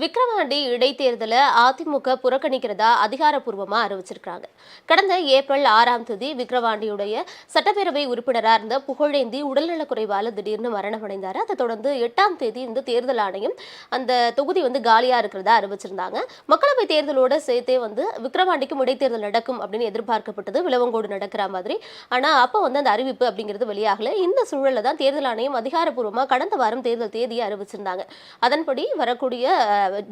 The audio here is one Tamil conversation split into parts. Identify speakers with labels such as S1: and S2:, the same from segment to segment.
S1: விக்ரவாண்டி இடைத்தேர்தலை அதிமுக புறக்கணிக்கிறதா அதிகாரப்பூர்வமாக அறிவிச்சிருக்காங்க கடந்த ஏப்ரல் ஆறாம் தேதி விக்ரவாண்டியுடைய சட்டப்பேரவை உறுப்பினராக இருந்த புகழேந்தி உடல்நலக்குறைவால் திடீர்னு மரணமடைந்தார். அதை தொடர்ந்து எட்டாம் தேதி இந்த தேர்தல் ஆணையம் அந்த தொகுதி வந்து காலியாக இருக்கிறதா அறிவிச்சிருந்தாங்க. மக்களவை தேர்தலோட சேர்த்தே வந்து விக்ரவாண்டிக்கும் இடைத்தேர்தல் நடக்கும் அப்படின்னு எதிர்பார்க்கப்பட்டது. விளவங்கோடு நடக்கிற மாதிரி. ஆனால் அப்போ வந்து அந்த அறிவிப்பு அப்படிங்கிறது வெளியாகல. இந்த சூழலில் தான் தேர்தல் ஆணையம் அதிகாரப்பூர்வமாக கடந்த வாரம் தேர்தல் தேதியை அறிவிச்சிருந்தாங்க. அதன்படி வரக்கூடிய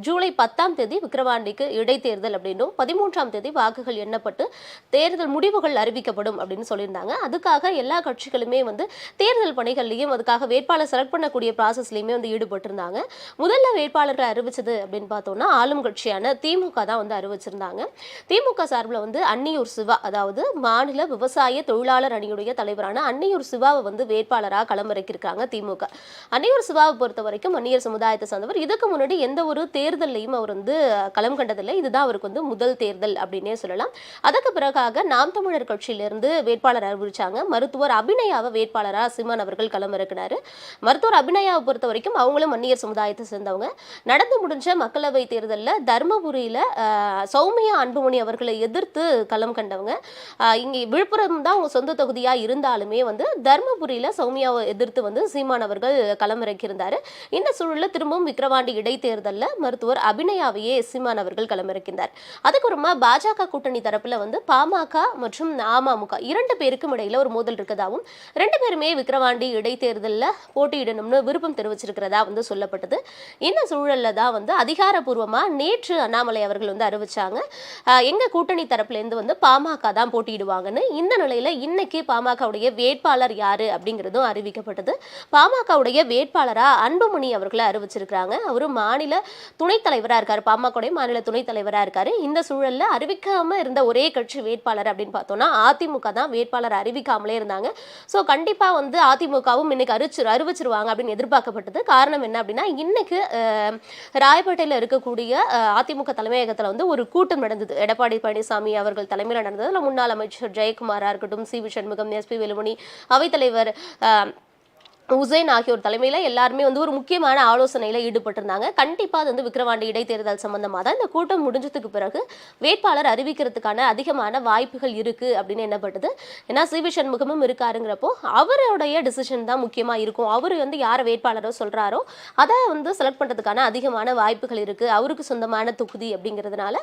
S1: ஜூலை பத்தாம் தேதி விக்கிரவாண்டிக்கு இடைத்தேர்தல் அப்படின்னும் பதிமூன்றாம் தேதி வாக்குகள் எண்ணப்பட்டு தேர்தல் முடிவுகள் அறிவிக்கப்படும் அப்படின்னு சொல்லியிருந்தாங்க. அதுக்காக எல்லா கட்சிகளுமே வந்து தேர்தல் பணிகள்லையும் அதுக்காக வேட்பாளர் செலக்ட் பண்ணக்கூடிய ப்ராசஸ்லையுமே வந்து ஈடுபட்டிருந்தாங்க. முதல்ல வேட்பாளர்களை அறிவிச்சது அப்படின்னு பார்த்தோம்னா ஆளும் கட்சியான திமுக தான் வந்து அறிவிச்சிருந்தாங்க. திமுக சார்பில் வந்து அன்னியூர் சிவா அதாவது மாநில விவசாய தொழிலாளர் அணியுடைய தலைவரான அன்னியூர் சிவாவை வந்து வேட்பாளராக களமிறக்கியிருக்காங்க திமுக. அன்னியூர் சிவாவை பொறுத்த வரைக்கும் அந்நியர் சமுதாயத்தை சார்ந்தவர். இதுக்கு முன்னாடி எந்த ஒரு தேர்தல்லையும் அவர் வந்து களம் கண்டதில்லை. இதுதான் அவருக்கு வந்து முதல் தேர்தல் அப்படின்னே சொல்லலாம். அதற்கு பிறகாக நாம் தமிழர் கட்சியிலிருந்து வேட்பாளர் அறிவிச்சாங்க. மருத்துவர் அபிநயாவை வேட்பாளராக சீமான் அவர்கள் களமிறக்கினாரு மருத்துவர் அபிநயாவை பொறுத்த வரைக்கும் அவங்களும் அந்நியர் சமுதாயத்தை சேர்ந்தவங்க. நடந்து முடிஞ்ச மக்களவை தேர்தலில் தர்மபுரியில் சௌமியா அன்புமணி அவர்களை எதிர்த்து களம் கண்டவங்க. இங்கே விழுப்புரம் தான் அவங்க சொந்த தொகுதியாக இருந்தாலுமே வந்து தர்மபுரியில் சௌமியாவை எதிர்த்து வந்து சீமான் அவர்கள் களமிறக்கியிருந்தார் இந்த சூழலில் திரும்பவும் விக்கிரவாண்டி இடைத்தேர்தலில் மருத்துவர் அபிநயாவையே சீமான் அவர்கள் களமிறக்கின்றார். அதுக்கப்புறமா பாஜக கூட்டணி தரப்புல வந்து பாமக மற்றும் அமமுக இரண்டு பேருக்கும் இடையில ஒரு மோதல் இருக்கதாகவும் ரெண்டு பேருமே விக்கிரவாண்டி இடைத்தேர்தலில் போட்டியிடணும்னு விருப்பம் தெரிவிச்சிருக்கிறதா வந்து சொல்லப்பட்டது. இந்த சூழல்ல தான் வந்து அதிகாரப்பூர்வமா நேற்று அண்ணாமலை அவர்கள் வந்து அறிவிச்சாங்க. எங்க கூட்டணி தரப்புல இருந்து வந்து பாமக தான் போட்டியிடுவாங்கன்னு. இந்த நிலையில இன்னைக்கு பாமகவுடைய வேட்பாளர் யாரு அப்படிங்கிறதும் அறிவிக்கப்பட்டது. பாமகவுடைய வேட்பாளரா அன்புமணி அவர்களை அறிவிச்சிருக்கிறாங்க. அவரு மாநில துணைத் தலைவராக இருக்கார். பாமகவுடைய மாநில துணைத் தலைவராக இருக்கார். இந்த சூழலில் அறிவிக்காமல் இருந்த ஒரே கட்சி வேட்பாளர் அப்படின்னு பார்த்தோம்னா அதிமுக தான் வேட்பாளர் அறிவிக்காமலே இருந்தாங்க. ஸோ கண்டிப்பாக வந்து அதிமுகவும் இன்னைக்கு அறிச்சு அறிவிச்சிருவாங்க அப்படின்னு எதிர்பார்க்கப்பட்டது. காரணம் என்ன அப்படின்னா இன்னைக்கு ராயப்பேட்டையில் இருக்கக்கூடிய அதிமுக தலைமையகத்தில் வந்து ஒரு கூட்டம் நடந்தது. எடப்பாடி பழனிசாமி அவர்கள் தலைமையில் நடந்தது. முன்னாள் அமைச்சர் ஜெயக்குமாராக இருக்கட்டும் C V Shanmugam SP Velumani அவைத்தலைவர் உசேன் ஆகியோர் தலைமையில் எல்லாருமே வந்து ஒரு முக்கியமான ஆலோசனையில் ஈடுபட்டிருந்தாங்க. கண்டிப்பாக அது வந்து விக்ரவாண்டி இடைத்தேர்தல் சம்பந்தமாக தான் இந்த கூட்டம் முடிஞ்சதுக்கு பிறகு வேட்பாளர் அறிவிக்கிறதுக்கான அதிகமான வாய்ப்புகள் இருக்குது அப்படின்னு எண்ணப்பட்டது. ஏன்னா சி. வி. சண்முகமும் இருக்காருங்கிறப்போ அவருடைய டிசிஷன் தான் முக்கியமாக இருக்கும். அவர் வந்து யாரை வேட்பாளரோ சொல்கிறாரோ அதை வந்து செலக்ட் பண்ணுறதுக்கான அதிகமான வாய்ப்புகள் இருக்குது அவருக்கு சொந்தமான தொகுதி அப்படிங்கிறதுனால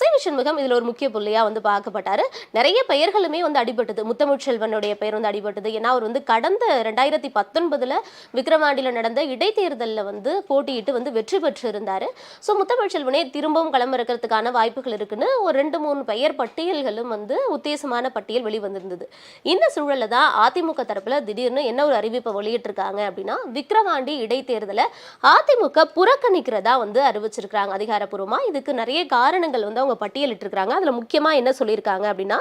S1: சி. வி. சண்முகம் இதில் ஒரு முக்கிய புள்ளியாக வந்து பார்க்கப்பட்டார். நிறைய பெயர்களுமே வந்து அடிபட்டது. முத்தமிழ்ச்செல்வனுடைய பெயர் வந்து அடிபட்டது. ஏன்னா அவர் வந்து கடந்த ரெண்டாயிரத்தி பத்தொன்பதுல விக்ரவாண்டியில் நடந்த இடைத்தேர்தலில் வந்து போட்டியிட்டு வந்து வெற்றி பெற்று இருந்தார் முத்தமிழ் செல்வனே திரும்பவும் களமிறக்கிறதுக்கான வாய்ப்புகள் இருக்குன்னு ஒரு ரெண்டு மூணு பெயர் பட்டியல்களும் வந்து உத்தேசமான பட்டியல் வெளிவந்திருந்தது. இந்த சூழலில் தான் அதிமுக தரப்பில் திடீர்னு என்ன ஒரு அறிவிப்பை வெளியிட்டிருக்காங்க அப்படின்னா விக்ரவாண்டி இடைத்தேர்தலை அதிமுக புறக்கணிக்கிறதா வந்து அறிவிச்சிருக்கிறாங்க அதிகாரப்பூர்வமாக இதுக்கு நிறைய காரணங்கள் வந்து அவங்க பட்டியலிட்டிருக்கிறாங்க. அதில் முக்கியமாக என்ன சொல்லியிருக்காங்க அப்படின்னா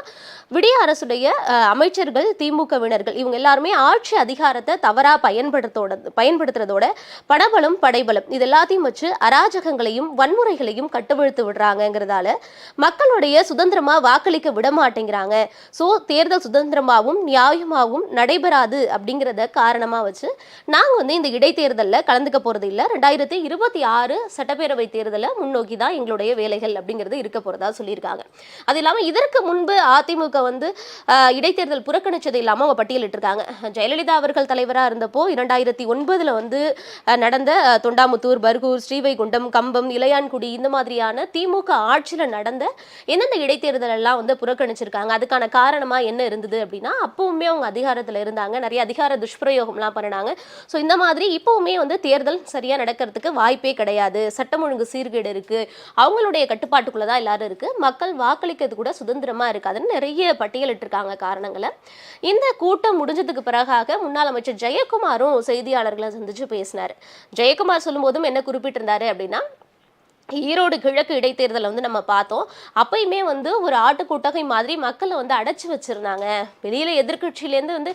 S1: விடிய அரசுடைய அமைச்சர்கள் திமுகவினர்கள் இவங்க எல்லாருமே ஆட்சி அதிகாரத்தை தவற பயன்படுத்தோட பயன்படுத்துறதோட பணபலம் படைபலம் இது எல்லாத்தையும் வச்சு அராஜகங்களையும் வன்முறைகளையும் கட்டுவிழ்த்து விடுறாங்கங்கிறதால மக்களுடைய சுதந்திரமா வாக்களிக்க விட மாட்டேங்கிறாங்க. ஸோ தேர்தல் சுதந்திரமாகவும் நியாயமாகவும் நடைபெறாது அப்படிங்கிறத காரணமா வச்சு நாங்க வந்து இந்த இடைத்தேர்தலில் கலந்துக்க போறது இல்லை. ரெண்டாயிரத்தி இருபத்தி ஆறு சட்டப்பேரவை தேர்தலை முன்னோக்கி தான் எங்களுடைய வேலைகள் அப்படிங்கிறது இருக்க போறதா சொல்லியிருக்காங்க. அது இல்லாம இதற்கு முன்பு அதிமுக வந்து இடைத்தேர்தல் புறக்கணிச்சது இல்லாம அவங்க பட்டியலிட்டிருக்காங்க. ஜெயலலிதா அவர்கள் தலைவராக இருந்தப்போ இரண்டாயிரத்தி ஒன்பதில் வந்து நடந்த தொண்டாமுத்தூர் பர்கூர் ஸ்ரீவைகுண்டம் கம்பம் இளையான்குடி இந்த மாதிரியான திமுக ஆட்சியில் நடந்த எந்தெந்த இடைத்தேர்தல் எல்லாம் வந்து புறக்கணிச்சிருக்காங்க அதுக்கான காரணமாக என்ன இருந்தது அப்படின்னா அப்பவுமே அவங்க அதிகாரத்தில் இருந்தாங்க நிறைய அதிகார துஷ்பிரயோகம்லாம் பண்ணினாங்க. ஸோ இந்த மாதிரி இப்போவுமே வந்து தேர்தல் சரியாக நடக்கிறதுக்கு வாய்ப்பே கிடையாது. சட்டம் ஒழுங்கு சீர்கேடு இருக்குது அவங்களுடைய கட்டுப்பாட்டுக்குள்ளே தான் எல்லாரும் இருக்குது மக்கள் வாக்களிக்கிறது கூட சுதந்திரமாக இருக்காதுன்னு நிறைய பட்டியலிட்டிருக்காங்க காரணங்களை. இந்த கூட்டம் முடிஞ்சதுக்கு பிறகாக முன்னாள் அமைச்சர் ஜெயக்குமாரும் செய்தியாளர்களை சந்திச்சு பேசினார். ஜெயக்குமார் சொல்லும்போதும் என்ன குறிப்பிட்டிருந்தாரு அப்படின்னா ஈரோடு கிழக்கு இடைத்தேர்தலை வந்து நம்ம பார்த்தோம். அப்பயுமே வந்து ஒரு ஆட்டு மாதிரி மக்களை வந்து அடைச்சி வச்சிருந்தாங்க. வெளியில் எதிர்கட்சியிலேருந்து வந்து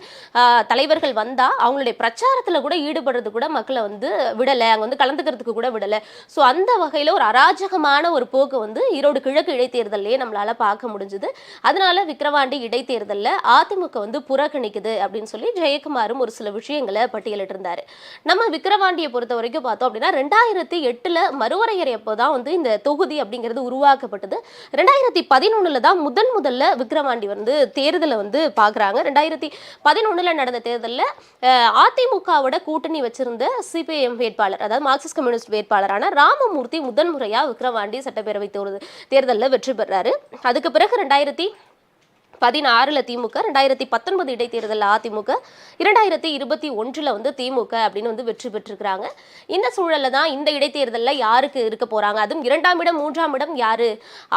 S1: தலைவர்கள் வந்தால் அவங்களுடைய பிரச்சாரத்தில் கூட ஈடுபடுறது கூட மக்களை வந்து விடலை. அங்கே வந்து கலந்துக்கிறதுக்கு கூட விடலை. ஸோ அந்த வகையில் ஒரு அராஜகமான ஒரு போக்கு வந்து ஈரோடு கிழக்கு இடைத்தேர்தலையே நம்மளால் பார்க்க முடிஞ்சுது. அதனால விக்கிரவாண்டி இடைத்தேர்தலில் அதிமுக வந்து புறக்கணிக்குது அப்படின்னு சொல்லி ஜெயக்குமாரும் ஒரு சில விஷயங்களை பட்டியலிட்டிருந்தார். நம்ம விக்கிரவாண்டியை பொறுத்த வரைக்கும் பார்த்தோம் அப்படின்னா ரெண்டாயிரத்தி எட்டில் மறுவரையறை அப்போ தான் வந்து இந்த தொகுதி அப்படிங்கிறது உருவாக்கப்பட்டது. ரெண்டாயிரத்தி பதினொன்னுல தான் முதன் முதல்ல விக்ரவாண்டி வந்து தேர்தலை வந்து பார்க்குறாங்க. ரெண்டாயிரத்தி பதினொன்னுல நடந்த தேர்தலில் அதிமுகவோட கூட்டணி வச்சிருந்த சிபிஎம் வேட்பாளர் அதாவது மார்க்சிஸ்ட் கம்யூனிஸ்ட் வேட்பாளரான ராமமூர்த்தி முதன் முறையாக சட்டப்பேரவை தேர்தலில் வெற்றி பெறாரு அதுக்கு பிறகு ரெண்டாயிரத்தி பதினாறுல திமுக ரெண்டாயிரத்தி பத்தொன்பது இடைத்தேர்தலில் அதிமுக இரண்டாயிரத்தி இருபத்தி ஒன்றில் வந்து திமுக அப்படின்னு வந்து வெற்றி பெற்றிருக்கிறாங்க. இந்த சூழலில் தான் இந்த இடைத்தேர்தலில் யாருக்கு இருக்க போறாங்க? அதுவும் இரண்டாம் இடம் மூன்றாம் இடம் யாரு?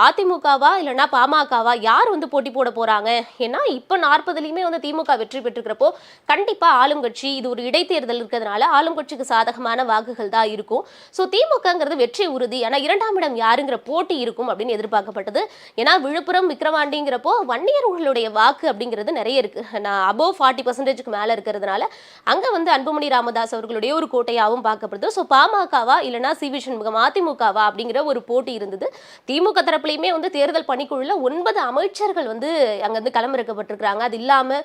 S1: அதிமுகவா இல்லைனா பாமகவா? யார் வந்து போட்டி போட போறாங்க? ஏன்னா இப்போ நாற்பதுலேயுமே வந்து திமுக வெற்றி பெற்றிருக்கிறப்போ கண்டிப்பா ஆளும் கட்சி இது ஒரு இடைத்தேர்தல் இருக்கிறதுனால ஆளும் கட்சிக்கு சாதகமான வாக்குகள் தான் இருக்கும். ஸோ திமுகங்கிறது வெற்றி உறுதி. ஆனால் இரண்டாம் இடம் யாருங்கிற போட்டி இருக்கும் அப்படின்னு எதிர்பார்க்கப்பட்டது. ஏன்னா விழுப்புரம் விக்கிரவாண்டிங்கிறப்போ வன்னியர்களுடைய வாக்கு அப்படிங்கிறது நிறைய இருக்கு. நான் அபோவ் ஃபார்ட்டி பர்சன்டேஜ்க்கு மேலே இருக்கிறதுனால அங்கே வந்து அன்புமணி ராமதாஸ் அவர்களுடைய ஒரு கோட்டையாகவும் பார்க்கப்படுது. ஸோ பாமகவா இல்லைன்னா சி வி சண்முகம் அதிமுகவா அப்படிங்கிற ஒரு போட்டி இருந்தது. திமுக தரப்புலையுமே வந்து தேர்தல் பணிக்குழுல ஒன்பது அமைச்சர்கள் வந்து அங்கே வந்து களமிறக்கப்பட்டிருக்கிறாங்க. அது இல்லாமல்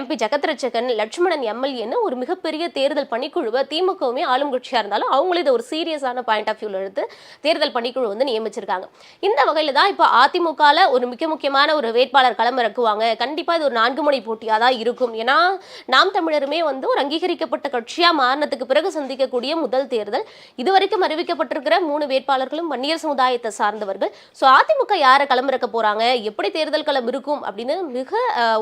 S1: எம்பி ஜெகத்ரட்சகன் லட்சுமணன் எம்எல்ஏன்னு ஒரு மிகப்பெரிய தேர்தல் பணிக்குழுவை திமுகவுமே ஆளும் கட்சியாக இருந்தாலும் அவங்களும் இதை ஒரு சீரியஸான பாயிண்ட் ஆஃப் வியூவில் எடுத்து தேர்தல் பணிக்குழு வந்து நியமிச்சிருக்காங்க. இந்த வகையில் தான் இப்போ அதிமுகவில் ஒரு மிக முக்கியமான ஒரு வேட்பாளர் இறக்குவாங்க கண்டிப்பாக இது ஒரு நான்கு முனை போட்டியாக தான் இருக்கும். ஏன்னா நாம் தமிழருமே வந்து ஒரு அங்கீகரிக்கப்பட்ட கட்சியாக மாறினதுக்கு பிறகு சந்திக்கக்கூடிய முதல் தேர்தல். இதுவரைக்கும் அறிவிக்கப்பட்டிருக்கிற மூணு வேட்பாளர்களும் வன்னியர் சமுதாயத்தை சார்ந்தவர்கள். ஸோ அதிமுக யாரை களமிறக்க போகிறாங்க எப்படி தேர்தல் களம் இருக்கும்? அப்படின்னு மிக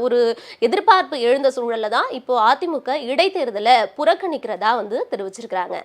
S1: ஒரு எதிர்பார்ப்பு எழுந்த சூழல்ல தான் இப்போ அதிமுக இடைத்தேர்தலை புறக்கணிக்கிறதா வந்து தெரிவிச்சிருக்கிறாங்க.